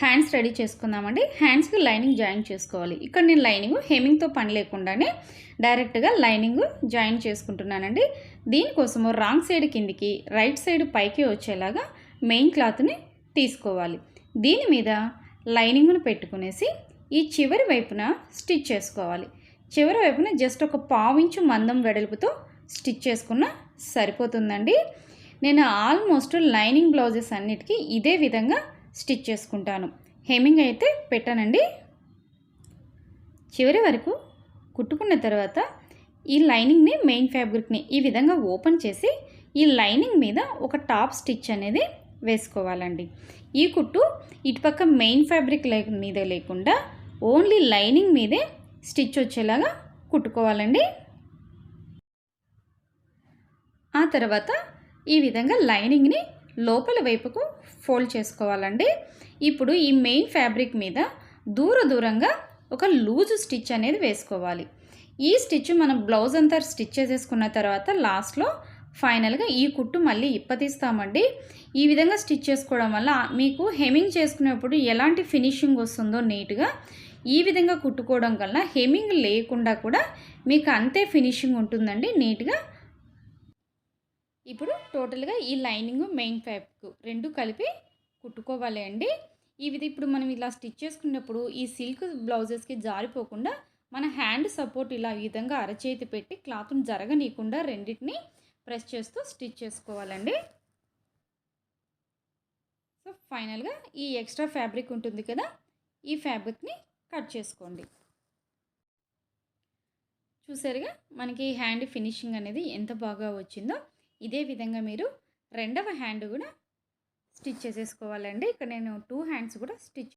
Hands ready చేసుకుందామండి. హ్యాండ్స్కి lining join చేసుకోవాలి. ఇక్కడ నేను లైనింగ్ హెమింగ్తో పని లేకుండానే డైరెక్ట్గా లైనింగ్ జాయిన్ చేసుకుంటున్నానండి. దీనికోసము రాంగ్ సైడ్ కిందికి రైట్ సైడ్ పైకి వచ్చేలాగా మెయిన్ క్లాత్ని తీసుకోవాలి. దీని మీద లైనింగ్ను పెట్టుకునేసి ఈ చివరి వైపున స్టిచ్ చేసుకోవాలి. చివరి వైపున జస్ట్ ఒక పావించు మందం వెడల్పుతో స్టిచ్ చేసుకున్న సరిపోతుందండి. నేను ఆల్మోస్ట్ లైనింగ్ బ్లౌజెస్ అన్నిటికీ ఇదే విధంగా స్టిచ్ చేసుకుంటాను. హెమ్మింగ్ అయితే పెట్టానండి. చివరి వరకు కుట్టుకున్న తర్వాత ఈ లైనింగ్ని మెయిన్ ఫ్యాబ్రిక్ని ఈ విధంగా ఓపెన్ చేసి ఈ లైనింగ్ మీద ఒక టాప్ స్టిచ్ అనేది వేసుకోవాలండి. ఈ కుట్టు ఇటుపక్క మెయిన్ ఫ్యాబ్రిక్ మీద లేకుండా ఓన్లీ లైనింగ్ మీదే స్టిచ్ వచ్చేలాగా కుట్టుకోవాలండి. ఆ తర్వాత ఈ విధంగా లైనింగ్ని లోపల వైపుకు ఫోల్డ్ చేసుకోవాలండి. ఇప్పుడు ఈ మెయిన్ ఫ్యాబ్రిక్ మీద దూర దూరంగా ఒక లూజ్ స్టిచ్ అనేది వేసుకోవాలి. ఈ స్టిచ్ మనం బ్లౌజ్ అంతా స్టిచ్ చేసేసుకున్న తర్వాత లాస్ట్లో ఫైనల్గా ఈ కుట్టు మళ్ళీ ఇప్పతీస్తామండి. ఈ విధంగా స్టిచ్ చేసుకోవడం వల్ల మీకు హెమింగ్ చేసుకునేప్పుడు ఎలాంటి ఫినిషింగ్ వస్తుందో నీట్గా ఈ విధంగా కుట్టుకోవడం వల్ల హెమింగ్ లేకుండా కూడా మీకు అంతే ఫినిషింగ్ ఉంటుందండి నీట్గా ఇప్పుడు టోటల్గా ఈ లైనింగ్ మెయిన్ ఫ్యాబ్రిక్ రెండు కలిపి కుట్టుకోవాలి అండి. ఈ విధ ఇప్పుడు మనం ఇలా స్టిచ్ చేసుకున్నప్పుడు ఈ సిల్క్ బ్లౌజెస్కి జారిపోకుండా మన హ్యాండ్ సపోర్ట్ ఇలా ఈ విధంగా అరచేతి పెట్టి క్లాత్ను జరగనీయకుండా రెండింటిని ప్రెస్ చేస్తూ స్టిచ్ చేసుకోవాలండి. సో ఫైనల్గా ఈ ఎక్స్ట్రా ఫ్యాబ్రిక్ ఉంటుంది కదా ఈ ఫ్యాబ్రిక్ని కట్ చేసుకోండి. చూసారుగా మనకి హ్యాండ్ ఫినిషింగ్ అనేది ఎంత బాగా వచ్చిందో. ఇదే విధంగా మీరు రెండవ హ్యాండ్ కూడా స్టిచ్ చేసేసుకోవాలండి. ఇక్కడ నేను టూ హ్యాండ్స్ కూడా స్టిచ్